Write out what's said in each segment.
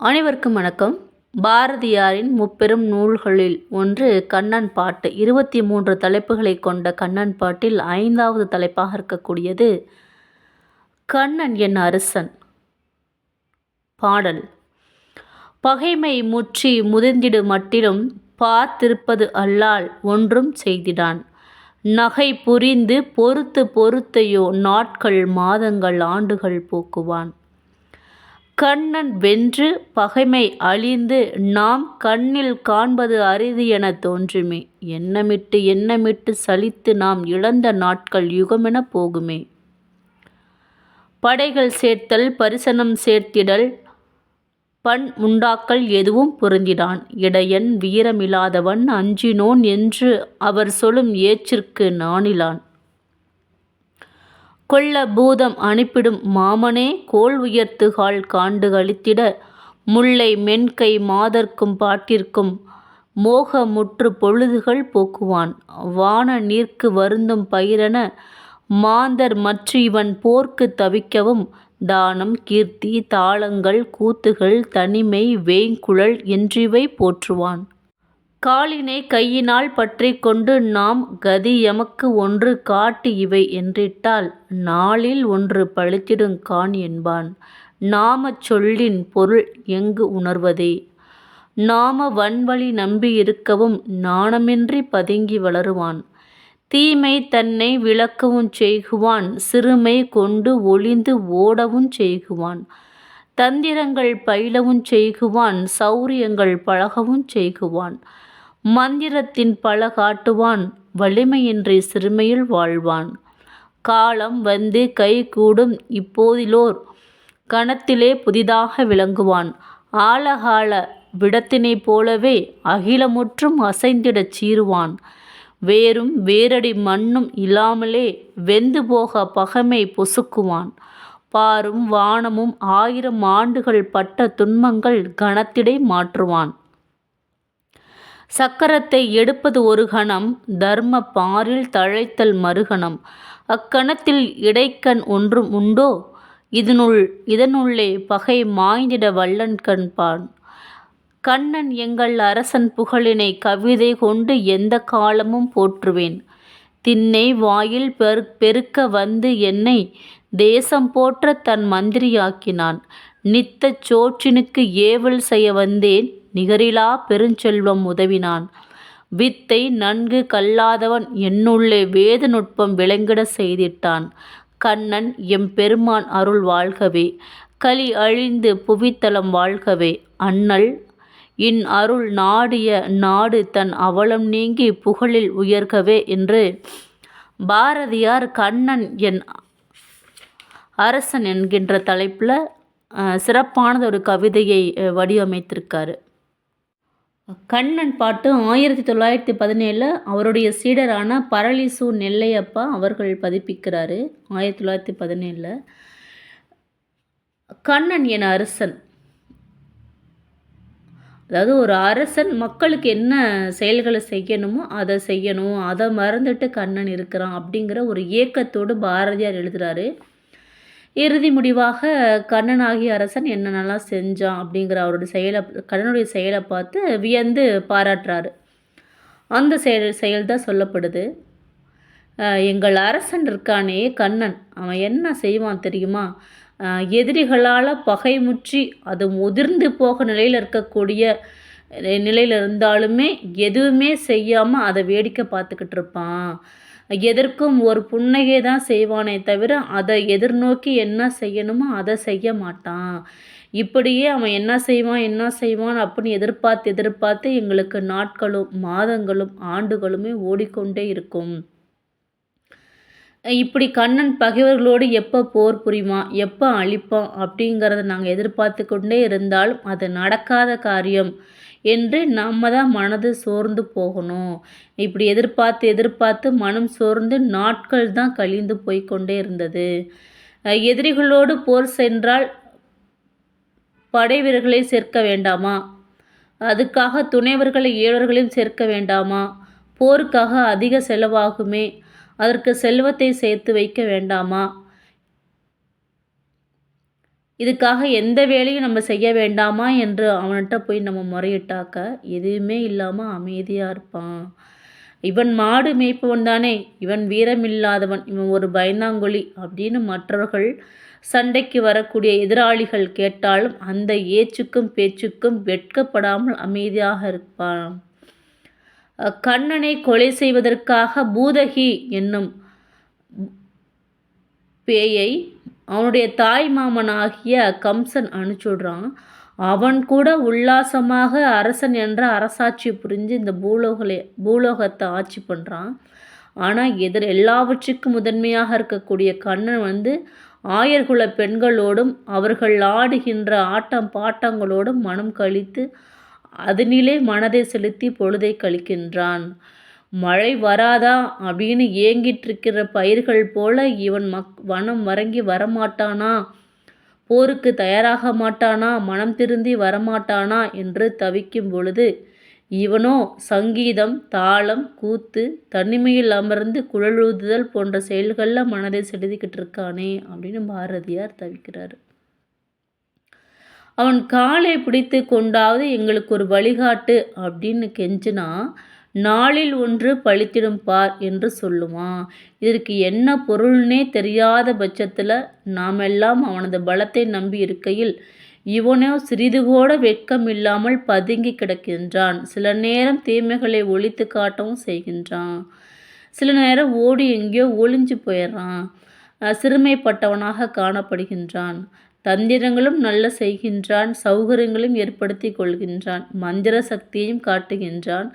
அனைவருக்கும் வணக்கம். பாரதியாரின் முப்பெரும் நூல்களில் ஒன்று கண்ணன் பாட்டு. இருபத்தி மூன்று தலைப்புகளை கொண்ட கண்ணன் பாட்டில் ஐந்தாவது தலைப்பாக இருக்கக்கூடியது கண்ணன் என் அரசன். பாடல். பகைமை முற்றி முதிர்ந்திடு மட்டிலும் பார்த்திருப்பது அல்லால் ஒன்றும் செய்திடான். நகை புரிந்து பொறுத்து பொறுத்தையோ நாட்கள் மாதங்கள் ஆண்டுகள் போக்குவான். கண்ணன் வென்று பகைமை அழிந்து நாம் கண்ணில் காண்பது அரிது என தோன்றுமே. எண்ணமிட்டு எண்ணமிட்டு சலித்து நாம் இழந்த நாட்கள் யுகமென போகுமே. படைகள் சேர்த்தல் பரிசனம் சேர்த்திடல் பண் உண்டாக்கல் எதுவும் பொருந்திடான் இடையன் வீரமில்லாதவன் அஞ்சினோன் என்று அவர் சொல்லும் ஏச்சிற்கு நாணிலான். கொள்ள பூதம் அனுப்பிடும் மாமனே கோல் உயர்த்துகால் காண்டு அளித்திட முல்லை மென்கை மாதர்க்கும் பாட்டிற்கும் மோக முற்று பொழுதுகள் போக்குவான். வான நீர்க்கு வருந்தும் பயிரென மாந்தர் மற்ற இவன் போர்க்கு தவிக்கவும் தானம் கீர்த்தி தாளங்கள் கூத்துகள் தனிமை வேங்குழல் என்றிவை போற்றுவான். காலினை கையினால் பற்றி கொண்டு நாம் கதி எமக்கு ஒன்று காட்டு இவை என்றிட்டால் நாளில் ஒன்று பழித்திடுங் கான் என்பான். நாமச் சொல்லின் பொருள் எங்கு உணர்வதே? நாம வன்வழி நம்பி இருக்கவும் நாணமின்றி பதுங்கி வளருவான். தீமை தன்னை விளக்கவும் செய்குவான் சிறுமை கொண்டு ஒளிந்து ஓடவும் செய்குவான். தந்திரங்கள் பயிலவும் செய்குவான் சௌரியங்கள் பழகவும் செய்குவான். மந்திரத்தின் பல காட்டுவான் வலிமையின்றி சிறுமையில் வாழ்வான். காலம் வந்து கை கூடும் இப்போதிலோர் கணத்திலே புதிதாக விளங்குவான். ஆழகால விடத்தினைப் போலவே அகிலமுற்றும் அசைந்திடச் சீருவான் வேரும் வேரடி மண்ணும் இல்லாமலே வெந்து போக பகமை பொசுக்குவான். பாரும் வானமும் ஆயிரம் ஆண்டுகள் பட்ட துன்பங்கள் கணத்திடை மாற்றுவான். சக்கரத்தை எடுப்பது ஒரு கணம் தர்ம பாரில் தழைத்தல் மறுகணம். அக்கணத்தில் இடைக்கண் ஒன்றும் உண்டோ? இதனுள் இதனுள்ளே பகை மாய்ந்திட வல்லன் கண்பான். கண்ணன் எங்கள் அரசன் புகழினை கவிதை கொண்டு எந்த காலமும் போற்றுவேன். திண்ணை வாயில் பெரு பெருக்க வந்து என்னை தேசம் போற்ற தன் மந்திரியாக்கினான். நித்த சோற்றினுக்கு ஏவல் செய்ய வந்தேன். நிகரிலா பெருஞ்செல்வம் உதவினான். வித்தை நன்கு கல்லாதவன் என்னுள்ளே வேத நுட்பம் விளங்கிட செய்திட்டான். கண்ணன் எம் பெருமான் அருள் வாழ்கவே. களி அழிந்து புவித்தலம் வாழ்கவே. அண்ணல் இன் அருள் நாடிய நாடு தன் அவலம் நீங்கி புகழில் உயர்கவே என்று பாரதியார் கண்ணன் என் அரசன் என்கின்ற தலைப்பில் சிறப்பானது ஒரு கவிதையை வடிவமைத்திருக்காரு. கண்ணன் பாட்டு ஆயிரத்தி தொள்ளாயிரத்தி பதினேழில் அவருடைய சீடரான பரளிசு நெல்லையப்பா அவர்கள் பதிப்பிக்கிறாரு ஆயிரத்தி தொள்ளாயிரத்தி பதினேழில். கண்ணன் என் அரசன். அதாவது ஒரு அரசன் மக்களுக்கு என்ன செயல்களை செய்யணுமோ அதை செய்யணும் அதை மறந்துட்டு கண்ணன் இருக்கிறான் அப்படிங்கிற ஒரு ஏக்கத்தோடு பாரதியார் எழுதுகிறாரு இறுதி முடிவாக கண்ணனாகிய அரசன் என்னென்னலாம் செஞ்சான் அப்படிங்கிற அவருடைய செயலை கண்ணனுடைய செயலை பார்த்து வியந்து பாராட்டுறாரு. அந்த செயல் செயல் தான் சொல்லப்படுது எங்கள் அரசன் இருக்கானே கண்ணன். அவன் என்ன செய்வான் தெரியுமா? எதிரிகளால் பகைமுற்றி அது முதிர்ந்து போக நிலையில் இருக்கக்கூடிய நிலையில் இருந்தாலுமே எதுவுமே செய்யாமல் அதை வேடிக்கை பார்த்துக்கிட்டு இருப்பான். எதற்கும் ஒரு புன்னகை தான் செய்வானே தவிர அதை எதிர்நோக்கி என்ன செய்யணுமோ அதை செய்ய மாட்டான். இப்படியே அவன் என்ன செய்வான் என்ன செய்வான் அப்படின்னு எதிர்பார்த்து எதிர்பார்த்து எங்களுக்கு நாட்களும் மாதங்களும் ஆண்டுகளுமே ஓடிக்கொண்டே இருக்கும். இப்படி கண்ணன் பகைவர்களோடு எப்போ போர் புரிவான் எப்போ அழிப்பான் அப்படிங்கிறத நாங்கள் எதிர்பார்த்து கொண்டே இருந்தாலும் அது நடக்காத காரியம் என்று நம்ம தான் மனது சோர்ந்து போகணும். இப்படி எதிர்பார்த்து எதிர்பார்த்து மனம் சோர்ந்து நாட்கள் தான் கழிந்து போய்கொண்டே இருந்தது. எதிரிகளோடு போர் சென்றால் படை வீரர்களை சேர்க்க வேண்டாமா? அதுக்காக துணைவர்களை ஏழர்களையும் சேர்க்க வேண்டாமா? போருக்காக அதிக செலவாகுமே? அதற்கு செல்வத்தை சேர்த்து வைக்க வேண்டாமா? இதுக்காக எந்த வேலையும் நம்ம செய்ய வேண்டாமா? என்று அவன்கிட்ட போய் நம்ம முறையிட்டாக்க எதுவுமே இல்லாமல் அமைதியாக இருப்பான். இவன் மாடு மேய்ப்பவன் தானே இவன் வீரமில்லாதவன் இவன் ஒரு பயந்தாங்கொழி அப்படின்னு மற்றவர்கள் சண்டைக்கு வரக்கூடிய எதிராளிகள் கேட்டாலும் அந்த ஏச்சுக்கும் பேச்சுக்கும் வெட்கப்படாமல் அமைதியாக இருப்பான். கண்ணனை கொலை செய்வதற்காக பூதகி என்னும் பேயை அவனுடைய தாய் மாமனாகிய கம்சன் அனுப்பிச்சுடுறான். அவன் கூட உல்லாசமாக அரசன் என்ற அரசாட்சி புரிஞ்சு இந்த பூலோகலை பூலோகத்தை ஆட்சி பண்ணுறான் ஆனால் எதிர் எல்லாவற்றுக்கும் முதன்மையாக இருக்கக்கூடிய கண்ணன் வந்து ஆயர்குல பெண்களோடும் அவர்கள் ஆடுகின்ற ஆட்டம் பாட்டங்களோடும் மனம் கழித்து அதனிலே மனதை செலுத்தி பொழுதை கழிக்கின்றான். மழை வராதா? அப்படின்னு ஏங்கிட்டு இருக்கிற பயிர்கள் போல இவன் மக் வனம் வரங்கி வரமாட்டானா? போருக்கு தயாராக மாட்டானா? மனம் திருந்தி வரமாட்டானா? என்று தவிக்கும் பொழுது இவனோ சங்கீதம் தாளம் கூத்து தனிமையில் அமர்ந்து குழலூதுதல் போன்ற செயல்களில் மனதை செலுத்திக்கிட்டு இருக்கானே அப்படின்னு பாரதியார் தவிக்கிறார். அவன் காலை பிடித்து கொண்டாவது எங்களுக்கு ஒரு வழிகாட்டு அப்படின்னு கெஞ்சினா நாளில் ஒன்று பழித்திடும் பார் என்று சொல்லுவான். இதற்கு என்ன பொருள்னே தெரியாத பட்சத்தில் நாம் எல்லாம் அவனது பலத்தை நம்பி இருக்கையில் இவனோ சிறிது கூட வெட்கம் இல்லாமல் பதுங்கி கிடக்கின்றான். சில நேரம் தீமைகளை ஒழித்து காட்டவும் செய்கின்றான். சில நேரம் ஓடி எங்கேயோ ஒளிஞ்சு போயிடுறான். சிறுமைப்பட்டவனாக காணப்படுகின்றான். தந்திரங்களும் நல்ல செய்கின்றான் சௌகரியங்களும் ஏற்படுத்தி கொள்கின்றான் மந்திர சக்தியையும் காட்டுகின்றான்.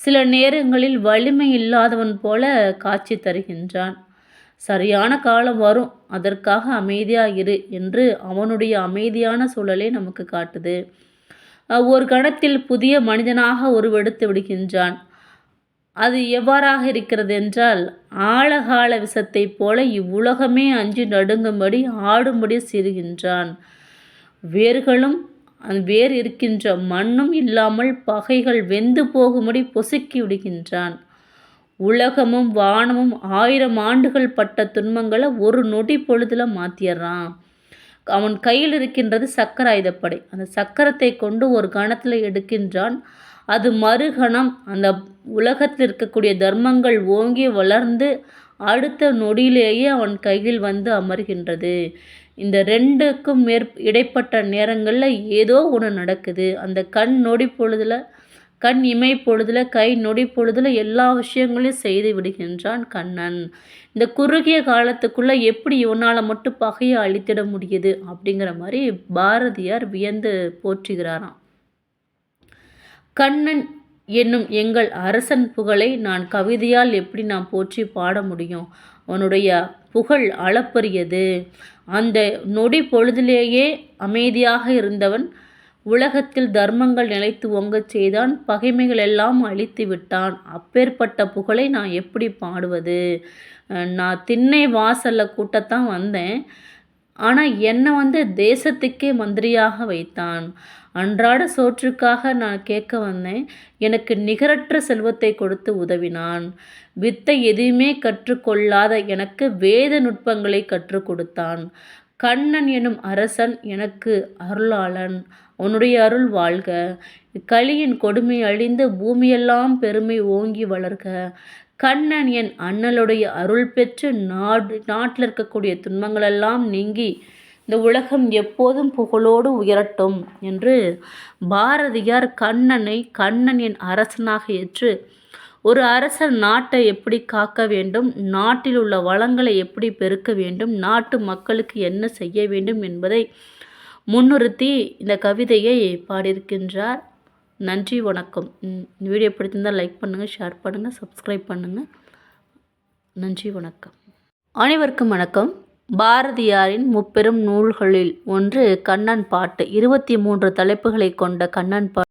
சில நேரங்களில் வலிமை இல்லாதவன் போல காட்சி தருகின்றான். சரியான காலம் வரும் அதற்காக அமைதியாக இரு என்று அவனுடைய அமைதியான சூழலை நமக்கு காட்டுது. ஒரு கணத்தில் புதிய மனிதனாக உருவெடுத்து விடுகின்றான். அது எவ்வாறாக இருக்கிறது என்றால் ஆழகால விஷத்தைப் போல இவ்வுலகமே அஞ்சு நடுங்கும்படி ஆடும்படி சிறுகின்றான் வேர்களும் வேர் இருக்கின்ற மண்ணும் இல்லாமல் பகைகள் வெந்து போகும்படி பொசுக்கி விடுகின்றான். உலகமும் வானமும் ஆயிரம் ஆண்டுகள் பட்ட துன்பங்களை ஒரு நொடி பொழுதில் மாற்றிடுறான் அவன் கையில் இருக்கின்றது சக்கர ஆயுதப்படை. அந்த சக்கரத்தை கொண்டு ஒரு கணத்தில் எடுக்கின்றான். அது மறுகணம். அந்த உலகத்தில் இருக்கக்கூடிய தர்மங்கள் ஓங்கி வளர்ந்து அடுத்த நொடியிலேயே அவன் கையில் வந்து அமர்கின்றது. இந்த ரெண்டுக்கும் மேற் இடைப்பட்ட நேரங்களில் ஏதோ ஒன்று நடக்குது. அந்த கண் நொடி பொழுதில் கண் இமை பொழுதில் கை நொடி பொழுதில் எல்லா விஷயங்களையும் செய்து விடுகின்றான் கண்ணன். இந்த குறுகிய காலத்துக்குள்ளே எப்படி இவனால் மட்டும் பகையை அழித்திட முடியுது அப்படிங்கிற மாதிரி பாரதியார் வியந்து போற்றுகிறாராம். கண்ணன் என்னும் எங்கள் அரசன் புகழை நான் கவிதையால் எப்படி நான் போற்றி பாட முடியும்? அவனுடைய புகழ் அளப்பரியது. அந்த நொடி பொழுதிலேயே அமைதியாக இருந்தவன் உலகத்தில் தர்மங்கள் நிலைத்து ஒங்கச் செய்தான் பகைமைகள் எல்லாம் அழித்து விட்டான். அப்பேற்பட்ட புகழை நான் எப்படி பாடுவது? நான் திண்ணை வாசலில் கூட்டத்தான் வந்தேன். ஆனால் என்னை வந்து தேசத்துக்கே மந்திரியாக வைத்தான். அன்றாட சோற்றுக்காக நான் கேட்க வந்தேன். எனக்கு நிகரற்ற செல்வத்தை கொடுத்து உதவினான். வித்தை எதுவுமே கற்றுக்கொள்ளாத எனக்கு வேத நுட்பங்களை கற்றுக் கொடுத்தான். கண்ணன் எனும் அரசன் எனக்கு அருளாளன். உன்னுடைய அருள் வாழ்க. களியின் கொடுமை அழிந்து பூமியெல்லாம் பெருமை ஓங்கி வளர்க. கண்ணன் என் அண்ணலுடைய அருள் பெற்று நாடு நாட்டில் இருக்கக்கூடிய துன்பங்களெல்லாம் நீங்கி இந்த உலகம் எப்போதும் புகழோடு உயரட்டும் என்று பாரதியார் கண்ணனை கண்ணன் என் அரசனாக ஏற்று ஒரு அரசர் நாட்டை எப்படி காக்க வேண்டும் நாட்டில் உள்ள வளங்களை எப்படி பெருக்க வேண்டும் நாட்டு மக்களுக்கு என்ன செய்ய வேண்டும் என்பதை முன்னிறுத்தி இந்த கவிதையை பாடியிருக்கின்றார். நன்றி வணக்கம். வீடியோ பிடித்திருந்தால் லைக் பண்ணுங்கள் ஷேர் பண்ணுங்கள் சப்ஸ்கிரைப் பண்ணுங்கள் நன்றி வணக்கம். அனைவருக்கும் வணக்கம். பாரதியாரின் முப்பெரும் நூல்களில் ஒன்று கண்ணன் பாட்டு. இருபத்தி மூன்று தலைப்புகளை கொண்ட கண்ணன் பாட்டு.